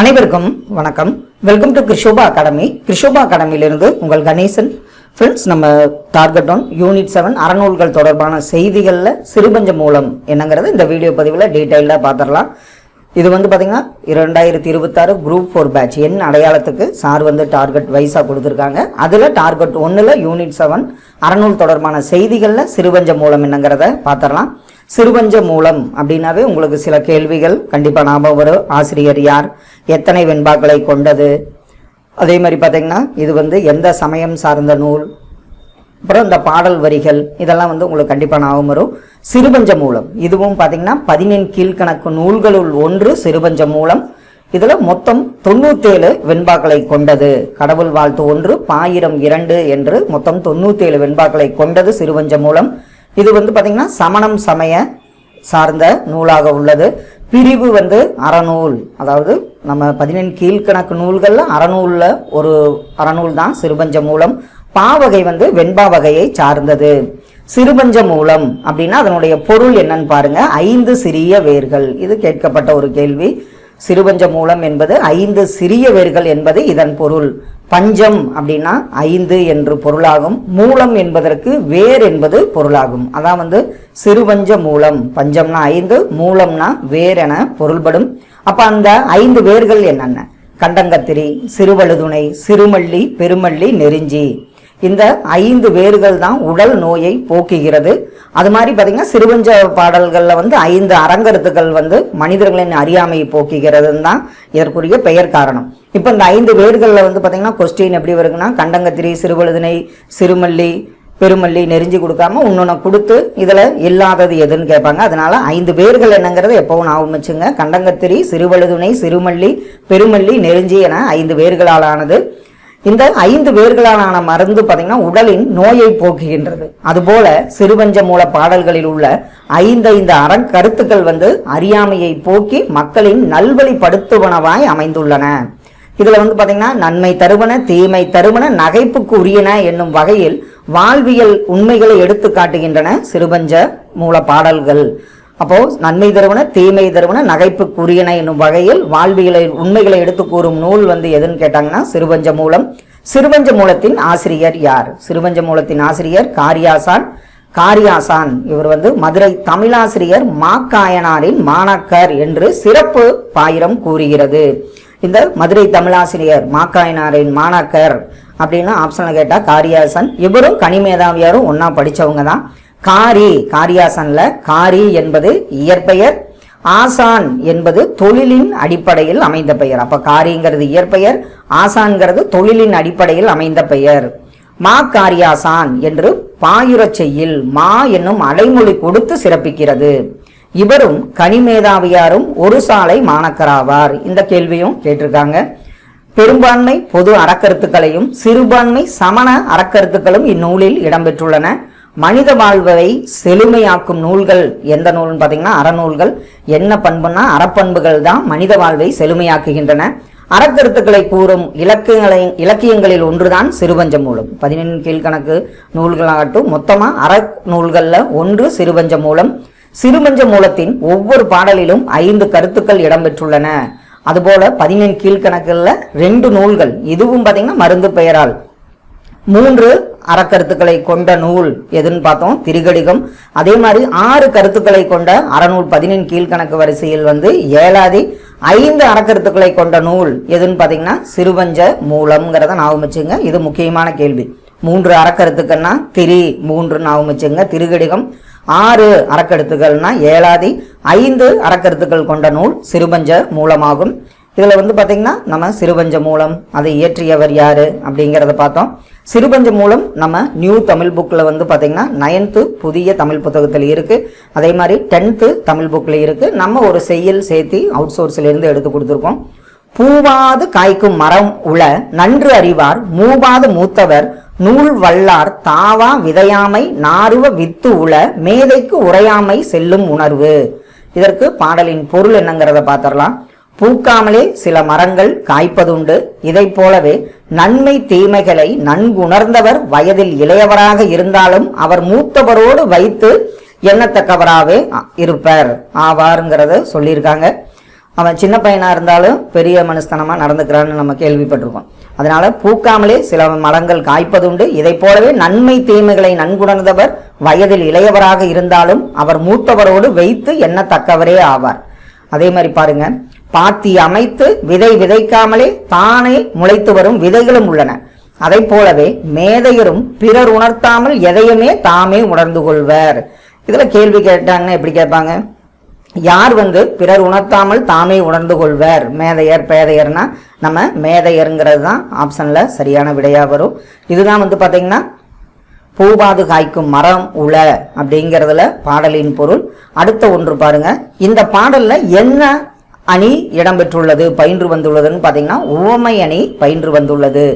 அனைவருக்கும் வணக்கம். Welcome to Krishoba academy Krishoba அகாடமியிலிருந்து உங்கள் கணேசன். ஃப்ரெண்ட்ஸ் நம்ம டார்கெட் ஒன் யூனிட் செவன் அறநூல்கள் தொடர்பான செய்திகளில் சிறுபஞ்ச மூலம் என்னங்கிறது இந்த வீடியோ பதிவில் டீட்டெயில்டாக பார்த்துடலாம் இது வந்து பார்த்தீங்கன்னா இரண்டாயிரத்தி இருபத்தாறு குரூப் ஃபோர் பேட்ச் என் அடையாளத்துக்கு சார் வந்து டார்கெட் வைஸாக கொடுத்துருக்காங்க. அதில் டார்கெட் ஒன்றில் யூனிட் செவன் அறநூல் தொடர்பான செய்திகளில் சிறுபஞ்ச மூலம் என்னங்கிறத பார்த்துடலாம் சிறுபஞ்ச மூலம் அப்படின்னாவே உங்களுக்கு சில கேள்விகள் கண்டிப்பாக ஞாபகம் வரும். ஆசிரியர் யார்? எத்தனை வெண்பாக்களை கொண்டது? அதே மாதிரி பார்த்தீங்கன்னா இது வந்து எந்த சமயம் சார்ந்த நூல்? அப்புறம் இந்த பாடல் வரிகள் இதெல்லாம் வந்து உங்களுக்கு கண்டிப்பாக ஞாபகம் வரும். சிறுபஞ்ச மூலம் இதுவும் பார்த்தீங்கன்னா பதினெண் கீழ்கணக்கு நூல்களுள் ஒன்று சிறுபஞ்ச மூலம் இதில் மொத்தம் தொண்ணூத்தேழு வெண்பாக்களை கொண்டது. கடவுள் வாழ்த்து ஒன்று பாயிரம் இரண்டு என்று மொத்தம் தொண்ணூத்தேழு வெண்பாக்களை கொண்டது சிறுபஞ்ச மூலம் இது வந்து பார்த்தீங்கன்னா சமணம் சமய சார்ந்த நூலாக உள்ளது. பிரிவு வந்து அறநூல். அதாவது நம்ம பதினெண் கீழ்கணக்கு நூல்களில் அறநூலில் ஒரு அறநூல் தான் சிறுபஞ்ச மூலம். பாவகை வந்து வெண்பா வகையை சார்ந்தது. சிறுபஞ்ச மூலம் அப்படின்னா அதனுடைய பொருள் என்னன்னு பாருங்க. ஐந்து சிறிய வேர்கள். இது கேட்கப்பட்ட ஒரு கேள்வி. சிறுபஞ்ச மூலம் என்பது ஐந்து சிறிய வேர்கள் என்பது இதன் பொருள். பஞ்சம் அப்படின்னா ஐந்து என்று பொருளாகும். மூலம் என்பதற்கு வேர் என்பது பொருளாகும். அதான் வந்து சிறுபஞ்ச மூலம். பஞ்சம்னா ஐந்து மூலம்னா வேர் என பொருள்படும். அப்ப அந்த ஐந்து வேர்கள் என்னென்ன? கண்டங்கத்திரி சிறுவழுதுணை சிறுமல்லி பெருமல்லி நெருஞ்சி. இந்த ஐந்து வேர்கள் தான் உடல் நோயை போக்குகிறது. அது மாதிரி பார்த்தீங்கன்னா சிறுவஞ்ச பாடல்களில் வந்து ஐந்து அறங்கருத்துக்கள் வந்து மனிதர்களின் அறியாமையை போக்குகிறதுன்னு தான் இதற்குரிய பெயர் காரணம். இப்போ இந்த ஐந்து வேர்களில் வந்து பார்த்தீங்கன்னா கொஸ்டின் எப்படி வருதுன்னா கண்டங்கத்திரி சிறுவழுதினை சிறுமல்லி பெருமல்லி நெறிஞ்சு கொடுக்காம இன்னொன்று கொடுத்து இதில் இல்லாதது எதுன்னு கேட்பாங்க. அதனால ஐந்து பேர்கள் என்னங்கிறத எப்பவும் ஞாபகம் வச்சுங்க கண்டங்கத்திரி சிறுவழுதுணை சிறுமல்லி பெருமல்லி நெருஞ்சி என ஐந்து வேர்களால் ஆனது இந்த ஐந்து வேர்களாலான மருந்து பார்த்தீங்கன்னா உடலின் நோயை போக்குகின்றது. அதுபோல சிறுபஞ்ச மூல பாடல்களில் உள்ள ஐந்து ஐந்து அறக்கருத்துக்கள் வந்து அறியாமையை போக்கி மக்களின் நல்வழிப்படுத்துவனவாய் அமைந்துள்ளன. இதுல வந்து பாத்தீங்கன்னா நன்மை தருவன தீமை தருவன நகைப்புக்கு உரியன என்னும் வகையில் வாழ்வியல் உண்மைகளை எடுத்து காட்டுகின்றன சிறுபஞ்ச மூல பாடல்கள். அப்போ நன்மை தருவன தீமை தருவன நகைப்புக்குரியன என்னும் வகையில் வாழ்வியலை உண்மைகளை எடுத்து கூறும் நூல் வந்து எதுன்னு கேட்டாங்கன்னா சிறுபஞ்ச மூலம். சிறுபஞ்ச மூலத்தின் ஆசிரியர் யார்? சிறுபஞ்ச மூலத்தின் ஆசிரியர் காரியாசான். காரியாசான் இவர் வந்து மதுரை தமிழாசிரியர் மாக்காயனாரின் மாணக்கர் என்று சிறப்பு பாயிரம் கூறுகிறது. இந்த மதுரை தமிழாசிரியர் மாக்காயனாரின் மாணாக்கர் அப்படின்னு ஆப்ஷனில் கேட்டால் காரியாசன். இவரும் கனிமேதாவியாரும் ஒன்றா படித்தவங்க தான். காரி காரியாசன்ல காரி என்பது இயற்பெயர் ஆசான் என்பது தொழிலின் அடிப்படையில் அமைந்த பெயர். அப்ப காரிங்கிறது இயற்பெயர் ஆசான்கிறது தொழிலின் அடிப்படையில் அமைந்த பெயர். மா காரியாசான் என்று பாயுரச் செய்யில் மா என்னும் அடைமொழி கொடுத்து சிறப்பிக்கிறது. இவரும் கனிமேதாவியாரும் ஒரு சாலை மாணக்கராவார். இந்த கேள்வியும் கேட்டிருக்காங்க. பெரும்பான்மை பொது அறக்கருத்துக்களையும் சிறுபான்மை சமண அறக்கருத்துக்களும் இந்நூலில் இடம்பெற்றுள்ளன. மனித வாழ்வை செழுமையாக்கும் நூல்கள் எந்த நூல்னு பார்த்தீங்கன்னா அறநூல்கள். என்ன பண்புனா அறப்பண்புகள் தான் மனித வாழ்வை செழுமையாக்குகின்றன. அறக்கருத்துக்களை கூறும் இலக்கியங்களை இலக்கியங்களில் ஒன்றுதான் சிறுபஞ்ச மூலம் பதினெண் கீழ்கணக்கு நூல்களாகட்டும் மொத்தமாக அற நூல்களில் ஒன்று சிறுபஞ்ச மூலம் சிறுபஞ்ச மூலத்தின் ஒவ்வொரு பாடலிலும் ஐந்து கருத்துக்கள் இடம்பெற்றுள்ளன. அதுபோல பதினெண் கீழ்கணக்கில் ரெண்டு நூல்கள். இதுவும் பார்த்தீங்கன்னா மருந்து பெயரால். மூன்று அறக்கருத்துக்களை கொண்ட நூல் எதுன்னு பார்த்தோம்? திரிகடிகம். அதே மாதிரி ஆறு கருத்துக்களை கொண்ட அறநூல் பதினெண் கீழ்கணக்கு வரிசையில் வந்து ஏழாதி ஐந்து அறக்கருத்துக்களை கொண்ட நூல் எதுன்னு பார்த்தீங்கன்னா சிறுபஞ்ச மூலம்ங்கிறத ஞாபகம் வச்சுங்க இது முக்கியமான கேள்வி. மூன்று அறக்கருத்துக்கள்னா திரி மூன்று ஞாபகம் வச்சுங்க திருகடிகம் ஆறு அறக்கருத்துக்கள்னா ஏழாதி ஐந்து அறக்கருத்துக்கள் கொண்ட நூல் சிறுபஞ்ச மூலமாகும். இதில் வந்து பார்த்தீங்கன்னா நம்ம சிறுபஞ்ச மூலம் அதை இயற்றியவர் யார் அப்படிங்கிறத பார்த்தோம். சிறுபஞ்ச மூலம் நம்ம நியூ தமிழ் புக்கில் வந்து பார்த்தீங்கன்னா நைன்த்து புதிய தமிழ் புத்தகத்தில் இருக்குது அதே மாதிரி டென்த்து தமிழ் புக்கில் இருக்குது நம்ம ஒரு செய்யல் சேர்த்தி அவுட் சோர்ஸ்லேருந்து எடுத்து கொடுத்துருக்கோம். பூவாது காய்க்கும் மரம் உள நன்று அறிவார் மூவாது மூத்தவர் நூல் வல்லார் தாவா விதையாமை நாருவ வித்து உள மேதைக்கு உரையாமை செல்லும் உணர்வு. இதற்கு பாடலின் பொருள் என்னங்கிறத பார்த்துடலாம் பூக்காமலே சில மரங்கள் காய்ப்பதுண்டு. இதை போலவே நன்மை தீமைகளை நன்குணர்ந்தவர் வயதில் இளையவராக இருந்தாலும் அவர் மூத்தவரோடு வைத்து எண்ணத்தக்கவராகவே இருப்பார். ஆவாருங்கிறத சொல்லியிருக்காங்க. அவன் சின்ன பையனா இருந்தாலும் பெரிய மனுஸ்தனமா நடந்துக்கிறான்னு நம்ம கேள்விப்பட்டிருக்கோம். அதனால பூக்காமலே சில மரங்கள் காய்ப்பதுண்டு. இதை போலவே நன்மை தீமைகளை நன்குணர்ந்தவர் வயதில் இளையவராக இருந்தாலும் அவர் மூத்தவரோடு வைத்து எண்ணத்தக்கவரே ஆவார். அதே மாதிரி பாருங்கள் பாத்தி அமைத்து விதை விதைக்காமலே தானே முளைத்து வரும் விதைகளும் உள்ளன. அதை போலவே மேதையரும் பிறர் உணர்த்தாமல் எதையுமே தாமே உணர்ந்து கொள்வர். இதுல கேள்வி கேட்டாங்கன்னா எப்படி கேட்பாங்க? யார் வந்து பிறர் உணர்த்தாமல் தாமே உணர்ந்து கொள்வர்? மேதையர் பேதையர்னா நம்ம மேதையருங்கிறது தான் ஆப்ஷன்ல சரியான விடையா வரும். இதுதான் வந்து பாத்தீங்கன்னா பூபாது காய்க்கும் மரம் உல அப்படிங்கிறதுல பாடலின் பொருள். அடுத்த ஒன்று பாருங்க. இந்த பாடல்ல என்ன அணி இடம்பெற்றுள்ளது பயின்று வந்துள்ளதுன்னு பார்த்தீங்கன்னா உவமை அணி பயின்று வந்துள்ளது.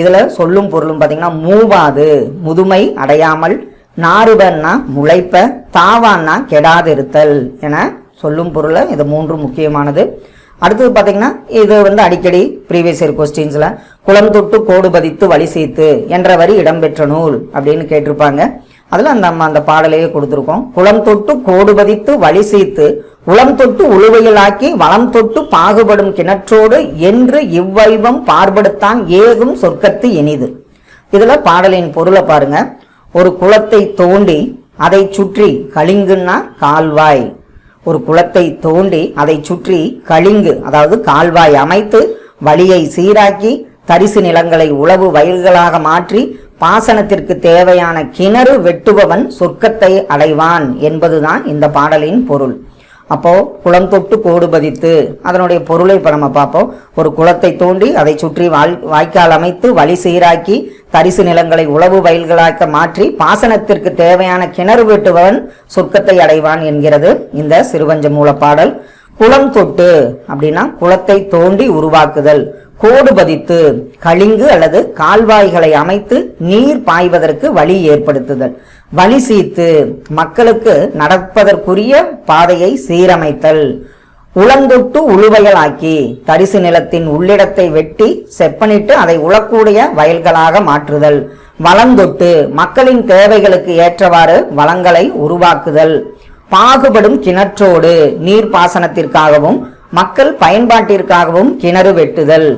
இதில் சொல்லும் பொருளும் பார்த்தீங்கன்னா மூவாது முதுமை அடையாமல் நாறுபன்னா முளைப்ப தாவான்னா கெடாதிருத்தல் என சொல்லும் பொருளை இது மூன்று முக்கியமானது. அடுத்தது பார்த்தீங்கன்னா இது வந்து அடிக்கடி ப்ரீவியஸ் இயர் கொஸ்டின்ஸில் குளம் தொட்டு கோடு பதித்து வழி சேர்த்து என்ற வரி இடம்பெற்ற நூல் அப்படின்னு கேட்டிருப்பாங்க. அதில் அந்த நம்ம அந்த பாடலையே கொடுத்துருக்கோம். குளம் தொட்டு கோடு பதித்து வழி சேர்த்து உளம் தொட்டு உழுவையிலாக்கி வளம் தொட்டு பாகுபடும் கிணற்றோடு என்று இவ்வைவம் பார்படுத்தான் ஏகும் சொர்க்கத்து இனிது. இதுல பாடலின் பொருளை பாருங்க. ஒரு குளத்தை தோண்டி அதை சுற்றி கலிங்குன்னா கால்வாய். ஒரு குளத்தை தோண்டி அதை சுற்றி கலிங்கு அதாவது கால்வாய் அமைத்து வழியை சீராக்கி தரிசு நிலங்களை உழவு வயல்களாக மாற்றி பாசனத்திற்கு தேவையான கிணறு வெட்டுபவன் சொர்க்கத்தை அடைவான் என்பதுதான் இந்த பாடலின் பொருள். அப்போ குளம் தொட்டு கோடு பதித்து அதனுடைய பொருளை இப்ப நம்ம பார்ப்போம். ஒரு குளத்தை தோண்டி அதை சுற்றி வாய் வாய்க்கால் அமைத்து வழி சீராக்கி தரிசு நிலங்களை உழவு வயல்களாக்க மாற்றி பாசனத்திற்கு தேவையான கிணறு வெட்டுபவன் சொர்க்கத்தை அடைவான் என்கிறது இந்த சிறுவஞ்ச மூல பாடல் குளம் தொட்டு அப்படின்னா குளத்தை தோண்டி உருவாக்குதல். கோடு பதித்து கழிங்கு அல்லது கால்வாய்களை அமைத்து நீர் பாய்வதற்கு வழி ஏற்படுத்துதல். வழி சீத்து மக்களுக்கு நடப்பதற்குரிய பாதையை சீரமைத்தல். உளந்தொட்டு உழுவையலாக்கி தரிசு நிலத்தின் உள்ளிடத்தை வெட்டி செப்பனிட்டு அதை உழக்கூடிய வயல்களாக மாற்றுதல். வளந்தொட்டு மக்களின் தேவைகளுக்கு ஏற்றவாறு வளங்களை உருவாக்குதல். பாகுபடும் கிணற்றோடு நீர்ப்பாசனத்திற்காகவும் மக்கள் பயன்பாட்டிற்காகவும் கிணறு வெட்டுதல்.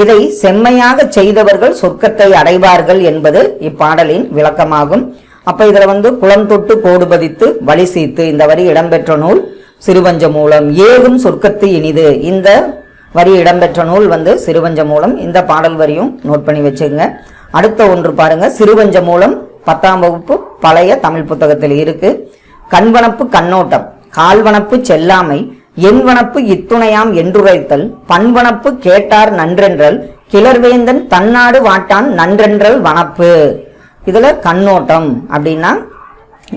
இதை செம்மையாக செய்தவர்கள் சொர்க்கத்தை அடைவார்கள் என்பது இப்பாடலின் விளக்கமாகும். அப்ப இதுல வந்து குளம் தொட்டு கோடு பதித்து வழி சீத்து இந்த வரி இடம்பெற்ற நூல் சிறுவஞ்ச மூலம் ஏகும் சொர்க்கத்து இனிது. இந்த வரி இடம்பெற்ற நூல் வந்து சிறுவஞ்ச மூலம் இந்த பாடல் வரியும் நோட் பண்ணி வச்சுங்க. அடுத்த ஒன்று பாருங்க. சிறுவஞ்ச மூலம் பத்தாம் வகுப்பு பழைய தமிழ் புத்தகத்தில் இருக்கு. கண்வனப்பு கண்ணோட்டம் கால்வனப்பு செல்லாமை எண்வனப்பு இத்துணையாம் என்றுரைத்தல் பண்வனப்பு கேட்டார் நன்றென்றல் கிளர்வேந்தன் தன்னாடு வாட்டான் நன்றென்றல் வனப்பு. இதுல கண்ணோட்டம் அப்படின்னா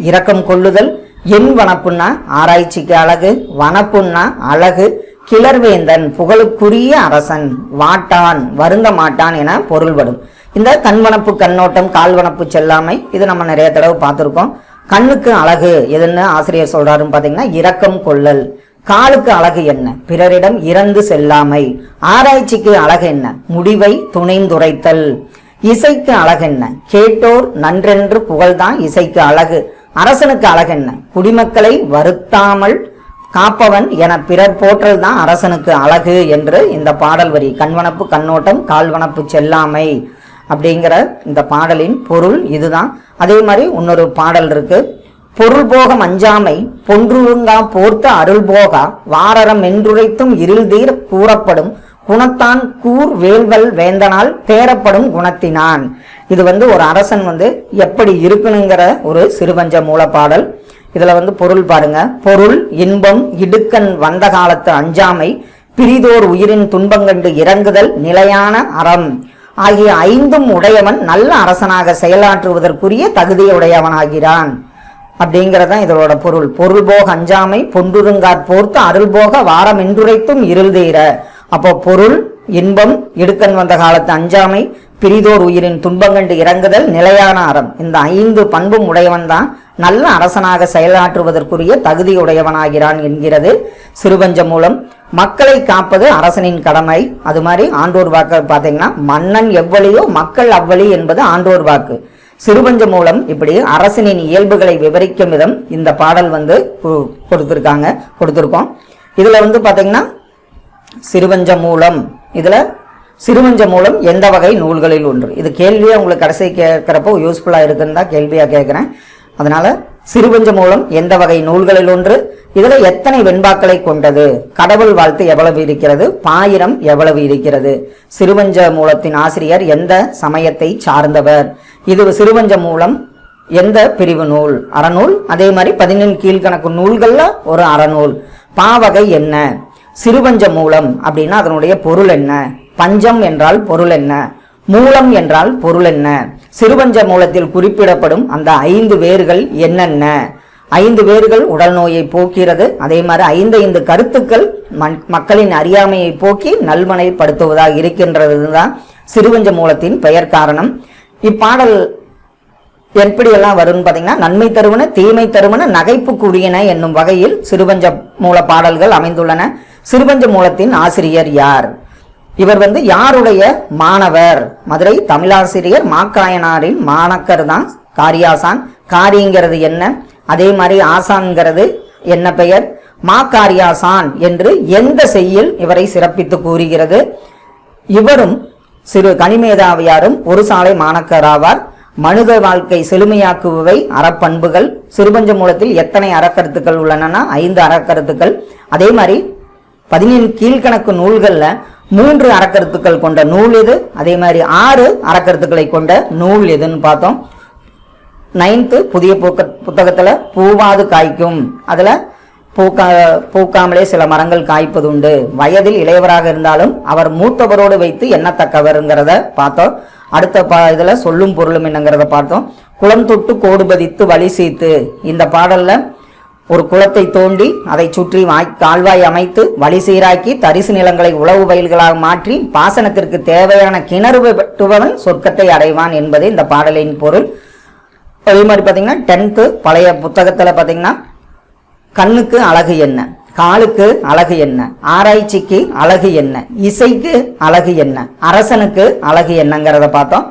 இரக்கம் கொள்ளுதல் என் வனப்புன்னா ஆராய்ச்சிக்கு அழகு வனப்புன்னா அழகு கிளர்வேந்தன் புகழுக்குரிய அரசன் வாட்டான் வருந்த மாட்டான் என பொருள்படும். இந்த கண்வனப்பு கண்ணோட்டம் கால்வனப்பு செல்லாமை இது நம்ம நிறைய தடவை பார்த்துருக்கோம். கண்ணுக்கு அழகு எதுன்னு ஆசிரியர் சொல்றாருன்னு பாத்தீங்கன்னா இரக்கம் கொள்ளல். காலுக்கு அழகு என்ன? பிறரிடம் இறந்து செல்லாமை. ஆராய்ச்சிக்கு அழகு என்ன? முடிவை துணைந்துரைத்தல். இசைக்கு அழகென்ன கேட்டோர் நன்றென்று புகழ்தான் இசைக்கு அழகு. அரசனுக்கு அழகு என்ன? குடிமக்களை வருத்தாமல் காப்பவன் என பிறர் போற்றல் தான் அரசனுக்கு அழகு என்று இந்த பாடல் வரி. கண்வனப்பு கண்ணோட்டம் கால்வனப்பு செல்லாமை. அப்படிங்கிற இந்த பாடலின் பொருள் இதுதான். அதே மாதிரி இன்னொரு பாடல் இருக்கு. பொருள் போகம் அஞ்சாமை பொன்றுங்கா போர்த்த அருள் போகா வாரரம் என்றுரைத்தும் இருள்தீர் கூறப்படும் குணத்தான் கூர் வேல்வல் வேந்தனால் தேரப்படும் குணத்தினான். இது வந்து ஒரு அரசன் வந்து எப்படி இருக்கணுங்கிற ஒரு சிறுவஞ்ச மூலப்பாடல் இதுல வந்து பொருள் பாருங்க. பொருள் இன்பம் இடுக்கண் வந்த காலத்து அஞ்சாமை பிரிதோர் உயிரின் துன்பங்கண்டு இறங்குதல் நிலையான அறம். ஆகிய ஐந்தும் உடையவன் நல்ல அரசனாக செயலாற்றுவதற்குரிய தகுதியுடையவனாகிறான். அப்படிங்கறதான் இதோட பொருள். பொருள் போக அஞ்சாமை பொன்றுருங்கார் போர்த்து அருள் போக வாரம் என்றுரைத்தும் இருள் தீர. அப்போ பொருள் இன்பம் இடுக்கன் வந்த காலத்து அஞ்சாமை பிரிதோர் உயிரின் துன்பங்கண்டு இறங்குதல் நிலையான அறம். இந்த ஐந்து பண்பும் உடையவன் தான் நல்ல அரசனாக செயலாற்றுவதற்குரிய தகுதியுடையவனாகிறான் என்கிறது சிறுபஞ்ச மூலம். மக்களை காப்பது அரசனின் கடமை. அது மாதிரி ஆண்டோர் வாக்கு பார்த்தீங்கன்னா மன்னன் எவ்வளியோ மக்கள் அவ்வளி என்பது ஆண்டோர் வாக்கு. சிறுபஞ்ச மூலம் இப்படி அரசனின் இயல்புகளை விவரிக்கும் விதம் இந்த பாடல் வந்து கு- கொடுத்திருக்காங்க கொடுத்திருக்கோம். இதுல வந்து பாத்தீங்கன்னா சிறுபஞ்ச மூலம். இதில் சிறுவஞ்ச மூலம் எந்த வகை நூல்களில் ஒன்று? இது கேள்வியாக உங்களுக்கு கடைசி கேட்குறப்போ யூஸ்ஃபுல்லாக இருக்குன்னு தான் கேள்வியாக கேட்குறேன். அதனால் சிறுவஞ்ச மூலம் எந்த வகை நூல்களில் ஒன்று? இதில் எத்தனை வெண்பாக்களை கொண்டது? கடவுள் வாழ்த்து எவ்வளவு இருக்கிறது? பாயிரம் எவ்வளவு இருக்கிறது? சிறுவஞ்ச மூலத்தின் ஆசிரியர் எந்த சமயத்தை சார்ந்தவர்? இது சிறுவஞ்ச மூலம் எந்த பிரிவு நூல்? அறநூல்? அதே மாதிரி பதினெண் கீழ்கணக்கு நூல்களில் ஒரு அறநூல். பாவகை என்ன? சிறுவஞ்ச மூலம் அப்படின்னா அதனுடைய பொருள் என்ன? பஞ்சம் என்றால் பொருள் என்ன? மூலம் என்றால் பொருள் என்ன? சிறுவஞ்ச மூலத்தில் குறிப்பிடப்படும் அந்த ஐந்து வேர்கள் என்னென்ன? ஐந்து வேர்கள் உடல் நோயை போக்கிறது அதே மாதிரி ஐந்து ஐந்து கருத்துக்கள் மக்களின் அறியாமையை போக்கி நல்மனைப்படுத்துவதாக இருக்கின்றது தான் சிறுவஞ்ச மூலத்தின் பெயர் காரணம். இப்பாடல் எப்படியெல்லாம் வரும்னு பார்த்தீங்கன்னா நன்மை தருவன தீமை தருவன நகைப்புக்குரியன என்னும் வகையில் சிறுவஞ்ச மூல பாடல்கள் அமைந்துள்ளன. சிறுவஞ்ச மூலத்தின் ஆசிரியர் யார்? இவர் வந்து யாருடைய மாணவர்? மதுரை தமிழாசிரியர் மாக்காயனாரின் மாணக்கர் தான். காரியாசான். காரிங்கிறது என்ன? அதே மாதிரி ஆசான்கிறது என்ன பெயர்? மாக்காரியாசான் என்று எந்த செய்யில் இவரை சிறப்பித்து கூறுகிறது? இவரும் சிறு கனிமேதாவியாரும் ஒரு சாலை மாணக்கராவார் மனித வாழ்க்கை செழுமையாக்குபவை அறப்பண்புகள். சிறுபஞ்ச மூலத்தில் எத்தனை அறக்கருத்துக்கள் உள்ளனன்னா ஐந்து அறக்கருத்துக்கள். அதே மாதிரி பதினேழு கீழ்கணக்கு நூல்களில் மூன்று அறக்கருத்துக்கள் கொண்ட நூல் எது? அதே மாதிரி ஆறு அறக்கருத்துக்களை கொண்ட நூல் எதுன்னு பார்த்தோம். நைன்த்து புதிய பூக்க புத்தகத்தில் பூவாது காய்க்கும். அதில் பூக்கா பூக்காமலே சில மரங்கள் காய்ப்பது உண்டு வயதில் இளையவராக இருந்தாலும் அவர் மூத்தவரோடு வைத்து எண்ணத்தக்கவருங்கிறத பார்த்தோம். அடுத்த பா இதில் சொல்லும் பொருளும் என்னங்கிறத பார்த்தோம். குளம் தொட்டு கோடுபதித்து வழி சீத்து. இந்த பாடலில் ஒரு குளத்தை தோண்டி அதை சுற்றி வாய் கால்வாய் அமைத்து வழி சீராக்கி தரிசு நிலங்களை உழவு வயல்களாக மாற்றி பாசனத்திற்கு தேவையான கிணறு வெட்டுபவன் சொர்க்கத்தை அடைவான் என்பது இந்த பாடலின் பொருள். அதே மாதிரி பார்த்தீங்கன்னா டென்த்து பழைய புத்தகத்தில் பார்த்தீங்கன்னா கண்ணுக்கு அழகு என்ன? காலுக்கு அழகு என்ன? ஆராய்ச்சிக்கு அழகு என்ன? இசைக்கு அழகு என்ன? அரசனுக்கு அழகு என்னங்கிறத பார்த்தோம்.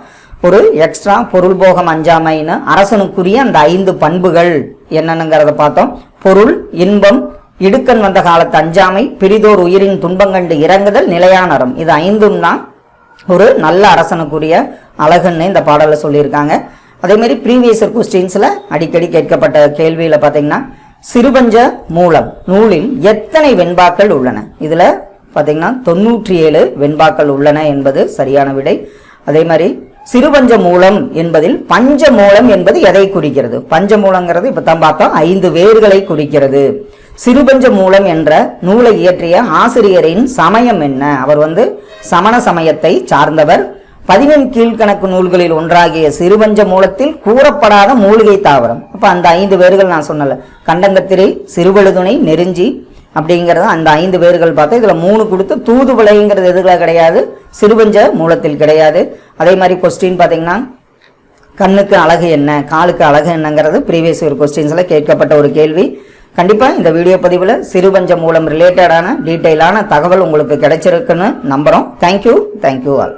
ஒரு எக்ஸ்ட்ரா பொருள் போகம் அஞ்சாமைன்னு அரசனுக்குரிய அந்த ஐந்து பண்புகள் என்னென்னுங்கிறத பார்த்தோம். பொருள் இன்பம் இடுக்கண் வந்த காலத்து அஞ்சாமை பிரிதோர் உயிரின் துன்பங்கண்டு இறங்குதல் நிலையான அறம். இது ஐந்தும் தான் ஒரு நல்ல அரசனுக்குரிய அழகுன்னு இந்த பாடலில் சொல்லியிருக்காங்க. அதே மாதிரி ப்ரீவியஸ் கொஸ்டின்ஸில் அடிக்கடி கேட்கப்பட்ட கேள்வியில் பார்த்தீங்கன்னா சிறுபஞ்ச மூலம் நூலில் எத்தனை வெண்பாக்கள் உள்ளன? இதில் பார்த்தீங்கன்னா தொண்ணூற்றி ஏழு வெண்பாக்கள் உள்ளன என்பது சரியான விடை. அதே மாதிரி சிறுபஞ்ச மூலம் என்பதில் பஞ்ச மூலம் என்பது எதை குறிக்கிறது? பஞ்ச மூலங்கிறது இப்போ தான் பார்த்தோம். ஐந்து வேர்களை குறிக்கிறது. சிறுபஞ்ச மூலம் என்ற நூலை இயற்றிய ஆசிரியரின் சமயம் என்ன? அவர் வந்து சமண சமயத்தை சார்ந்தவர். பதினெண் கீழ்கணக்கு நூல்களில் ஒன்றாகிய சிறுபஞ்ச மூலத்தில் கூறப்படாத மூலிகை தாவரம். அப்ப அந்த ஐந்து வேர்கள் நான் சொன்னல கண்டங்கத்திரை சிறுவழுதுணை நெருஞ்சி அப்படிங்கிறது அந்த ஐந்து வேர்கள் பார்த்தா இதில் மூணு கொடுத்து தூதுவளைங்கிறது எதுல கிடையாது? சிறுபஞ்ச மூலத்தில் கிடையாது. அதே மாதிரி கொஸ்டின் பார்த்தீங்கன்னா கண்ணுக்கு அழகு என்ன? காலுக்கு அழகு என்னங்கிறது ப்ரீவியஸ் ஒரு கொஸ்டின்ஸில் கேட்கப்பட்ட ஒரு கேள்வி. கண்டிப்பாக இந்த வீடியோ பதிவில் சிறுபஞ்ச மூலம் ரிலேட்டடான டீட்டெயிலான தகவல் உங்களுக்கு கிடைச்சிருக்குன்னு நம்புகிறோம் தேங்க்யூ தேங்க்யூ ஆல்